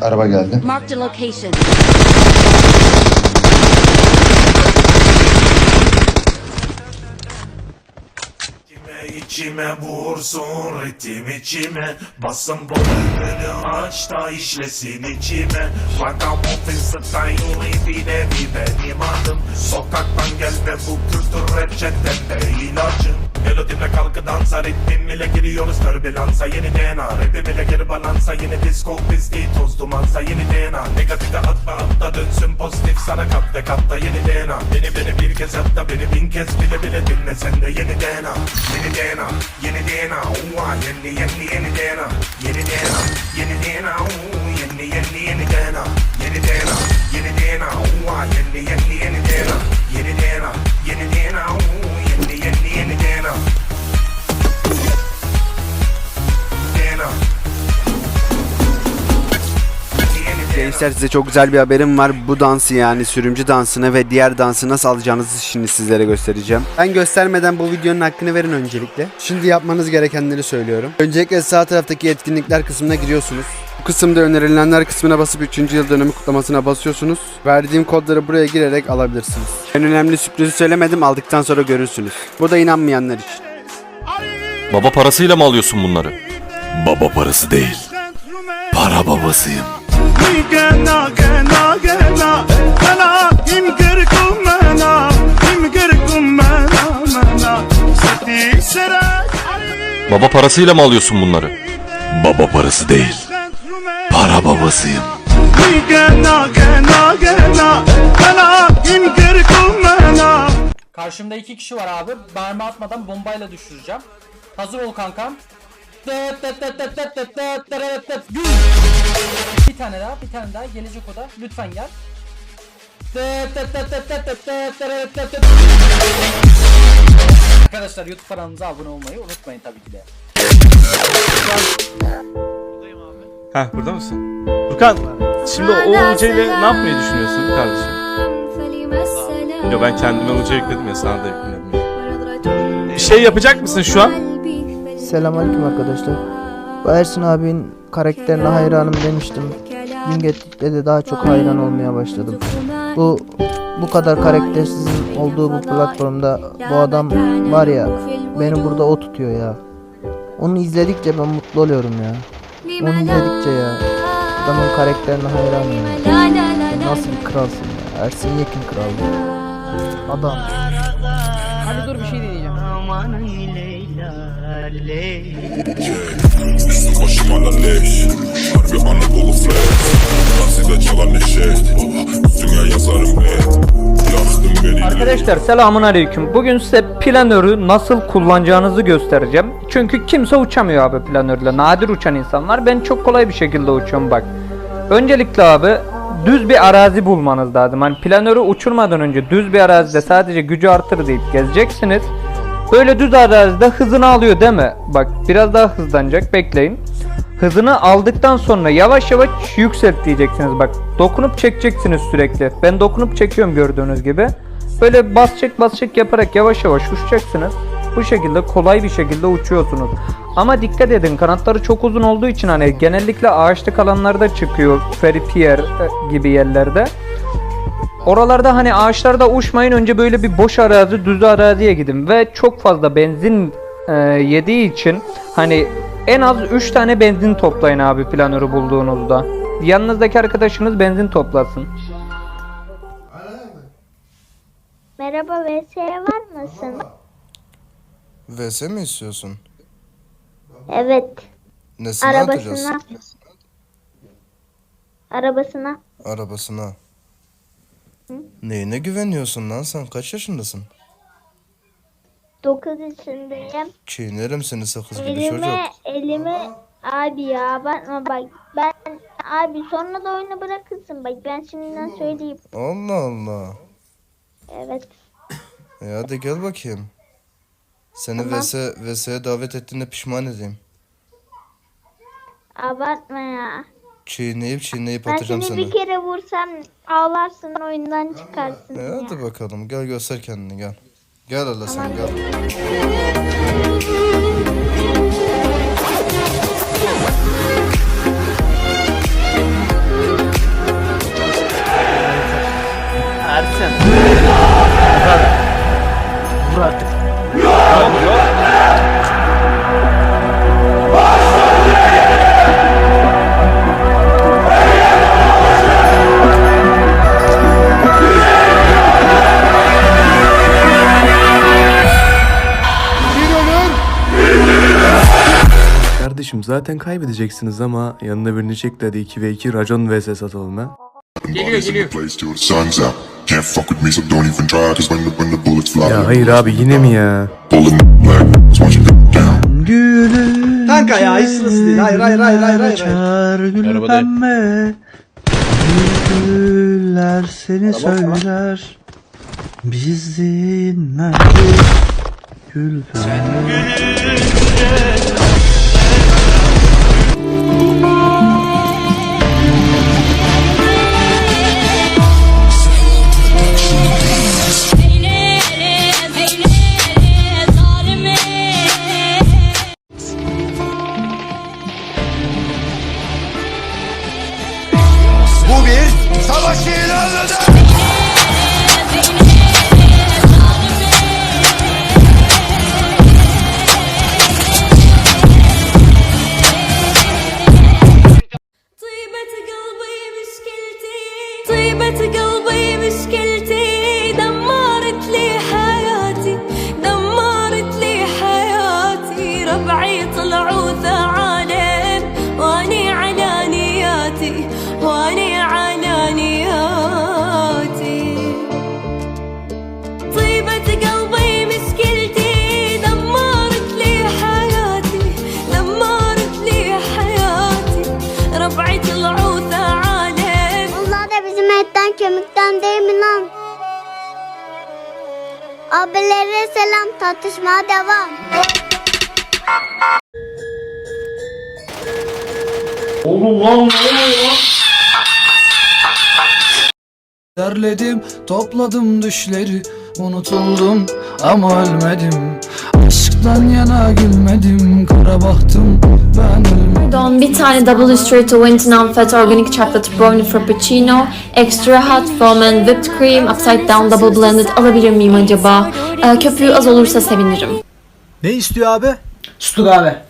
Araba geldi. Marked a location. İçime vursun ritim içime. Basın volümünü aç da işlesin içime. Vagamuffin style bir benim adım Sokaktan gelme bu kültür reçetende ilacım. Melodimle kalkı dansa ritmim ile giriyoruz. Türbülansa Yeni DNA rapim ile geri balansa Yeni disco pisti toz dumansa Yeni DNA negatife atma atla dönsün sana kat ve katta yeni DNA Beni beni bir kez hatta beni bin kez bile bile dinle sen de yeni DNA Yeni DNA yeni DNA Uva yeni yeni yeni DNA Yeni DNA yeni DNA Uuu, Yeni yeni yeni DNA Yeni DNA yeni DNA Uva yeni Gençler size çok güzel bir haberim var. Bu dansı yani sürümcü dansını ve diğer dansı nasıl alacağınızı şimdi sizlere göstereceğim. Ben göstermeden bu videonun hakkını verin öncelikle. Şimdi yapmanız gerekenleri söylüyorum. Öncelikle sağ taraftaki etkinlikler kısmına giriyorsunuz. Bu kısımda önerilenler kısmına basıp 3. yıl dönümü kutlamasına basıyorsunuz. Verdiğim kodları buraya girerek alabilirsiniz. En önemli sürprizi söylemedim aldıktan sonra görürsünüz. Bu da inanmayanlar için. Baba parasıyla mı alıyorsun bunları? Baba parası değil. Para babasıyım. Baba parasıyla mı alıyorsun bunları? Baba parası değil. Para babasıyım. Karşımda iki kişi var abi. Mermi atmadan bombayla düşüreceğim. Hazır ol kankam. Bir tane daha, bir tane daha. Gelecek o da. Lütfen gel. Arkadaşlar YouTube kanalımıza abone olmayı unutmayın tabii ki de. Heh burada mısın? Furkan şimdi o UC ile ne yapmayı düşünüyorsun kardeşim? Yo ben kendime UC yükledim ya sana da yükledim. Bir şey yapacak mısın şu an? Selamünaleyküm arkadaşlar. Bu Ersin abinin karakterine hayranım demiştim. Gün geçtikçe de daha çok hayran olmaya başladım. Bu bu kadar karaktersizin olduğu bu platformda bu adam var ya beni burada o tutuyor ya. Onu izledikçe ben mutlu oluyorum ya. Onu izledikçe ya. Adamın karakterine hayranım ya. Nasıl bir kralsın ya. Ersin Yekin kral ya. Adam. Hadi dur bir şey deneyeceğim. Üstüm başım hala leş. Harbi Anadolu flex. Takside çalan eşek. Baba üstüne yazarım beni. Arkadaşlar selamun aleyküm. Bugün size planörü nasıl kullanacağınızı göstereceğim. Çünkü kimse uçamıyor abi planörle. Nadir uçan insanlar. Ben çok kolay bir şekilde uçuyorum bak. Öncelikle abi düz bir arazi bulmanız lazım. Hani planörü uçurmadan önce düz bir arazide sadece gücü artır deyip gezeceksiniz. Böyle düz arazide hızını alıyor değil mi? Bak biraz daha hızlanacak bekleyin. Hızını aldıktan sonra yavaş yavaş yükselt diyeceksiniz bak. Dokunup çekeceksiniz sürekli. Ben dokunup çekiyorum gördüğünüz gibi. Böyle bas çek bas çek yaparak yavaş yavaş uçacaksınız. Bu şekilde kolay bir şekilde uçuyorsunuz. Ama dikkat edin kanatları çok uzun olduğu için hani genellikle ağaçlık alanlarda çıkıyor. Ferry Pier e, gibi yerlerde. Oralarda hani ağaçlarda uçmayın önce böyle bir boş arazi düz araziye gidin ve çok fazla benzin e, yediği için hani en az 3 tane benzin toplayın abi planörü bulduğunuzda. Yanınızdaki arkadaşınız benzin toplasın. Merhaba VS var mısın? VS mi istiyorsun? Evet. Atacağız? Arabasına. Arabasına. Arabasına. Neyine güveniyorsun lan sen? Kaç yaşındasın? 9 yaşındayım. Çiğnerim seni sakız gibi çocuk. Elime, elime abi ya bakma bak ben abi sonra da oyunu bırakırsın bak ben şimdiden söyleyeyim. Allah Allah. Evet. E hadi gel bakayım. Seni Tamam. VS, VS'ye davet ettiğinde pişman edeyim. Abartma ya. Çiğneyip çiğneyip Ben atacağım seni seni. bir kere vursam ağlarsın oyundan çıkarsın E, ya. hadi bakalım gel göster kendini gel. Gel hele sen gel. Kardeşim zaten kaybedeceksiniz ama yanına birini çek de hadi 2 ve 2 racon vs satalım ha. Geliyor geliyor. Ya hayır abi yine mi ya? Kanka ya, hiç sırası değil. Hayır, hayır, hayır, hayır, hayır. Arabada. Güller seni söyler Biz dinlerdik Gül pembe Bu kemikten değil mi lan? Abilere selam tartışmaya devam. Derledim topladım düşleri Unutuldum ama ölmedim Aşktan yana gülmedim Kara bahtım Don bir tane double straight to wint non-fat organic chocolate brownie frappuccino, extra hot foam and whipped cream, upside down double blended alabilir miyim acaba? Ee, köpüğü az olursa sevinirim. Ne istiyor abi? Sütlü kahve.